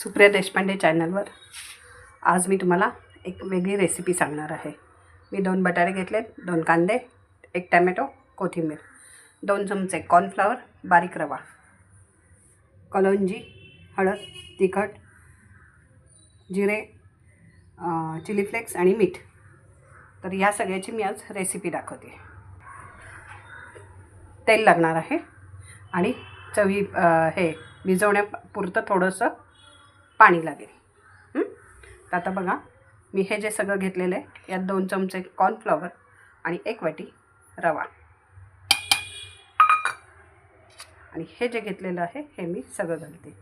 सुप्रिया देशपांडे चॅनलवर आज मी तुम्हाला एक वेगळी रेसिपी सांगणार आहे. मी दोन बटाटे घेतले दोन कांदे एक टॅमॅटो कोथिंबीर. दोन चमचे कॉर्नफ्लॉवर बारीक रवा. कलोंजी हळद तिखट जिरे चिली फ्लेक्स आणि मीठ. तर या सगळ्याची मी आज रेसिपी दाखवते. तेल लागणार आहे आणि चवी हे भिजवण्यापुरतं थोडंसं पाणी लागेल. तर आता बघा मी हे जे सगळं घेतलेलं आहे यात दोन चमचे कॉर्नफ्लॉवर आणि एक वाटी रवा. आणि हे जे घेतलेलं आहे हे मी सगळं घालते.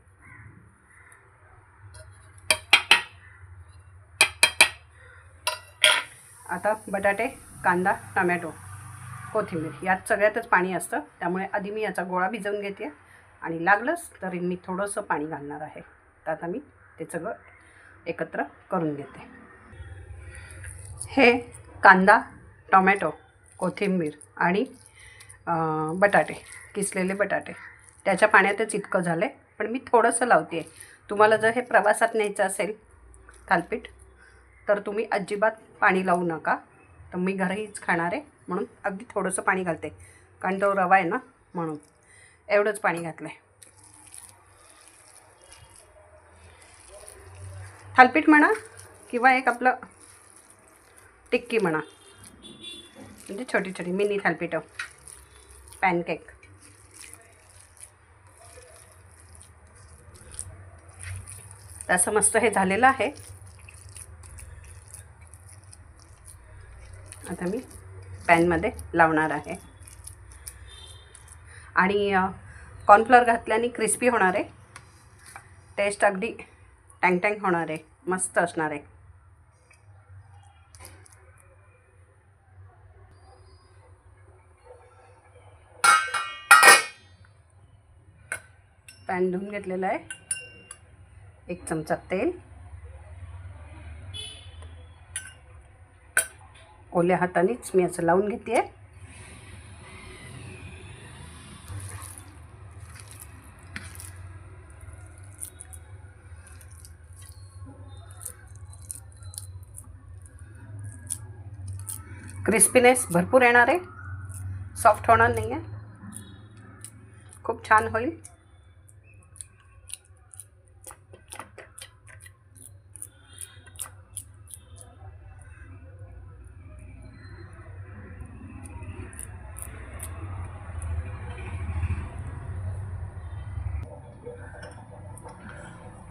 आता बटाटे कांदा टमॅटो कोथिंबीर यात सगळ्यातच पाणी असतं. त्यामुळे आधी मी याचा गोळा भिजवून घेते आणि लागलंच तरी मी थोडंसं पाणी घालणार आहे. तर आता मी ते सगळं एकत्र करून घेते. हे कांदा टोमॅटो कोथिंबीर आणि बटाटे किसलेले बटाटे. त्याच्या पाण्यातच इतकं झालं आहे पण मी थोडंसं लावते तुम्हाला जर हे प्रवासात न्यायचं असेल थालपीठ तर तुम्ही अजिबात पाणी लावू नका. तर मी घरीच खाणार आहे म्हणून अगदी थोडंसं पाणी घालते. कारण तो रवा आहे ना म्हणून. एवढंच पाणी घातलं आहे थालपीठ म्हणा किंवा एक आपलं टिक्की म्हणा. म्हणजे छोटी छोटी मिनी थालपीठं. पॅनकेक. तसं मस्त हे झालेलं आहे. आता मी पॅनमध्ये लावणार आहे. आणि कॉर्नफ्लॉवर घातल्याने क्रिस्पी होणार आहे. टेस्ट अगदी टँग टँग होणार आहे. मस्त असणार आहे. पॅन धुवून घेतलेला आहे. एक चमचा तेल. ओल्या हातानेच मी असं लावून घेते आहे क्रिस्पीनेस भरपूर येणार आहे. सॉफ्ट होणार नाही आहे खूप छान होईल.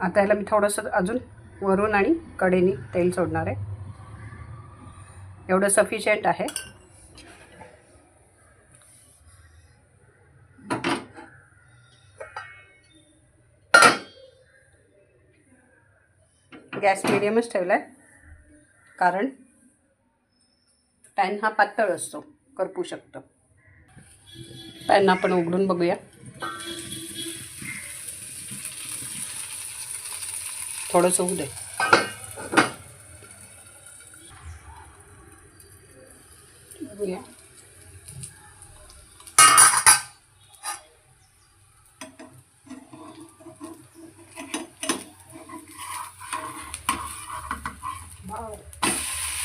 आता याला मी थोडंसं अजून वरून आणि कडेनी तेल सोडणार आहे. एवढं सफिशियंट आहे. गॅस मिडियमच ठेवला आहे कारण पॅन हा पातळ असतो करपू शकतं. पॅन आपण उघडून बघूया. थोडंसं होऊ दे.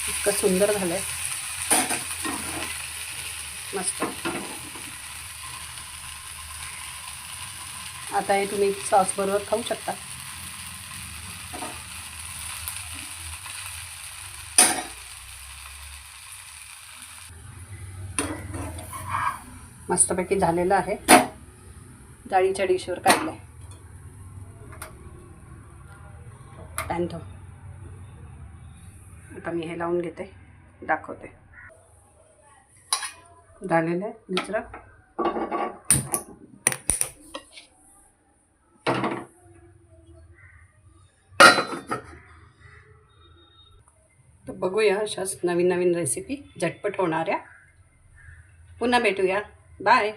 इतकं सुंदर झालंय. मस्त. आता हे तुम्ही सॉस बरोबर खाऊ शकता. मस्तपैकी झालेलं आहे. जाळीच्या डिशवर काढलं आहे पॅन्थो आता मी हे लावून घेते. दाखवते. झालेलं आहे दुसरं. तर बघूया अशाच नवीन नवीन रेसिपी झटपट होणाऱ्या. पुन्हा भेटूया. Bye.